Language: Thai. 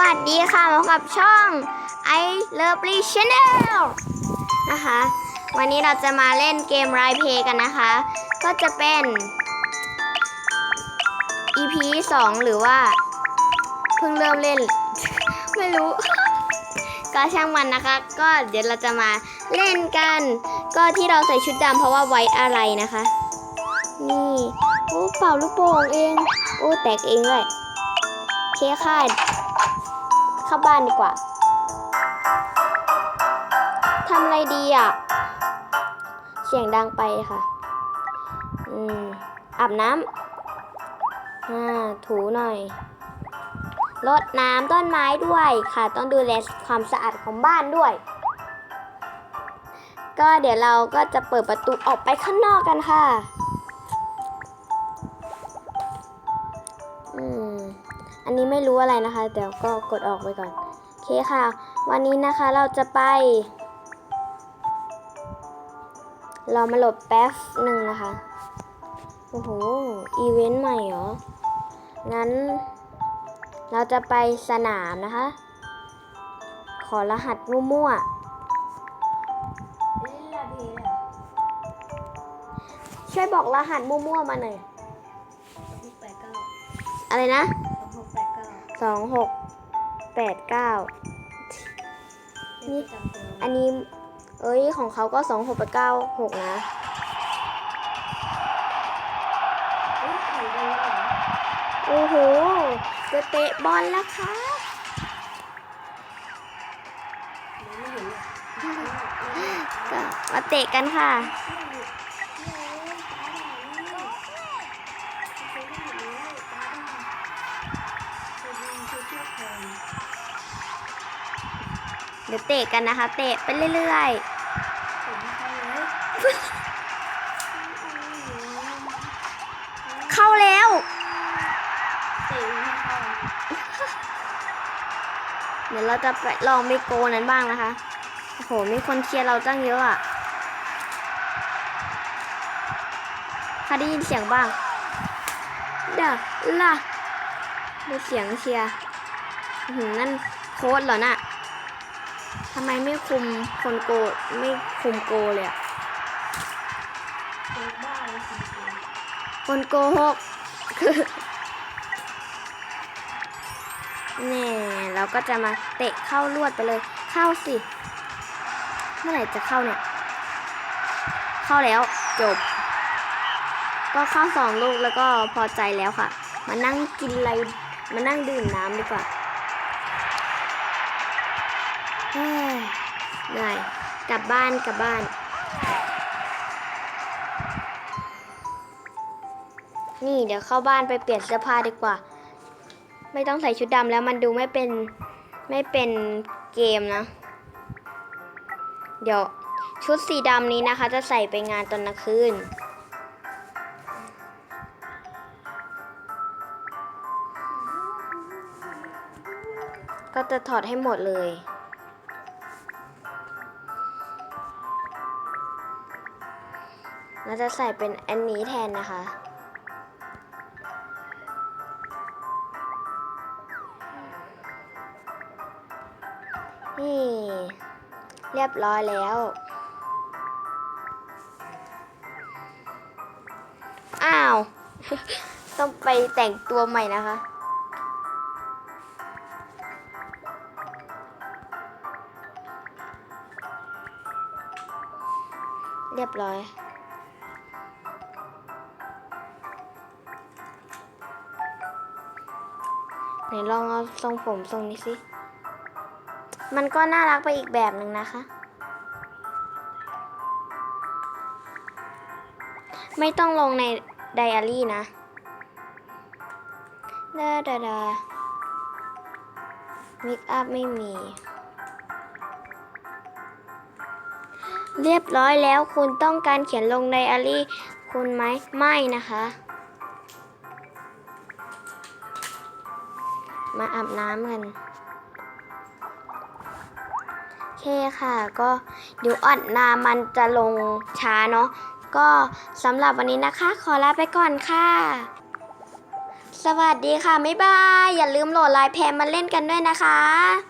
วัสดีค่ะมากับช่อง I Lovely Channel นะคะ วันนี้เราจะมาเล่นเกม r i p a y กันนะคะ ก็จะเป็น EP 2 หรือว่า เพิ่งเริ่มเล่น ไม่รู้ ก็ช่างมันนะคะ ก็เดี๋ยวเราจะมาเล่นกัน ก็ที่เราใส่ชุดดำเพราะว่าไว้อะไรนะคะ นี่โอ้เป่าลูกโป่งเอง โอ้แตกเองเลยเคค่ะ เข้าบ้านดีกว่าทำอะไรดีอะ เสียงดังไปค่ะ อืมอาบน้ำอ่าถูหน่อยรดน้ำต้นไม้ด้วยค่ะ ต้องดูแลความสะอาดของบ้านด้วย ก็เดี๋ยวเราก็จะเปิดประตูออกไปข้างนอกกันค่ะ ไม่รู้อะไรนะคะเดี๋ยวก็กดออกไปก่อนโอเคค่ะ วันนี้นะคะเราจะไป เรามาหลบแป๊บหนึ่งนะคะโอ้โหอีเวนต์ใหม่เหรอ งั้น เราจะไปสนามนะคะ ขอรหัสมั่วๆช่วยบอกรหัสมั่วๆมาหน่อยอะไรนะ สองหกแปดเก้านี่อันนี้ เอ้ย ของเขาก็สองหกแปดเก้าหกนะโอ้โห จะเตะบอลแล้วค่ะก็มาเตะกันค่ะ เดี๋ยวเตะกันนะคะ เตะไปเรื่อยๆ เข้าแล้วเดี๋ยวเราจะไปลองมิโกนั้นบ้างนะคะ โอ้โห มีคนเชียร์เราตั้งเยอะอะใครได้ยินเสียงบ้าง เด้อล่ะได้เสียงเชียร์อื้อหือนั่นโค้ดเหรอน่ะ ทำไมไม่คุมคนโกไม่คุมโกเลยอะคนโกหกแน่เราก็จะมาเตะเข้าลวดไปเลย เข้าสิ เมื่อไหร่จะเข้าเนี่ย เข้าแล้วจบ ก็เข้าสองลูกแล้วก็พอใจแล้วค่ะ มานั่งกินอะไร มานั่งดื่มน้ำดีกว่า เหนื่อยกลับบ้านกลับบ้านนี่เดี๋ยวเข้าบ้านไปเปลี่ยนเสื้อผ้าดีกว่า ไม่ต้องใส่ชุดดำแล้วมันดูไม่เป็นไม่เป็นเกมนะ เดี๋ยวชุดสีดำนี้นะคะ จะใส่ไปงานตอนกลางคืนก็จะถอดให้หมดเลย เราจะใส่เป็นอันนี้แทนนะคะ นี่ เรียบร้อยแล้ว อ้าว ต้องไปแต่งตัวใหม่นะคะเรียบร้อย ไหนลองเอาทรงผมทรงนี้สิ มันก็น่ารักไปอีกแบบหนึ่งนะคะ ไม่ต้องลงในไดอารี่นะดาดาดามิกอัพไม่มี เรียบร้อยแล้วคุณต้องการเขียนลงไดอารี่คุณไหม ไม่นะคะ มาอาบน้ำกันโอเคค่ะ ก็เดี๋ยวอ่อนนามันจะลงช้าเนาะก็สำหรับวันนี้นะคะ ขอลาไปก่อนค่ะ สวัสดีค่ะ บ๊ายบาย อย่าลืมโหลดไลน์แพมมาเล่นกันด้วยนะคะ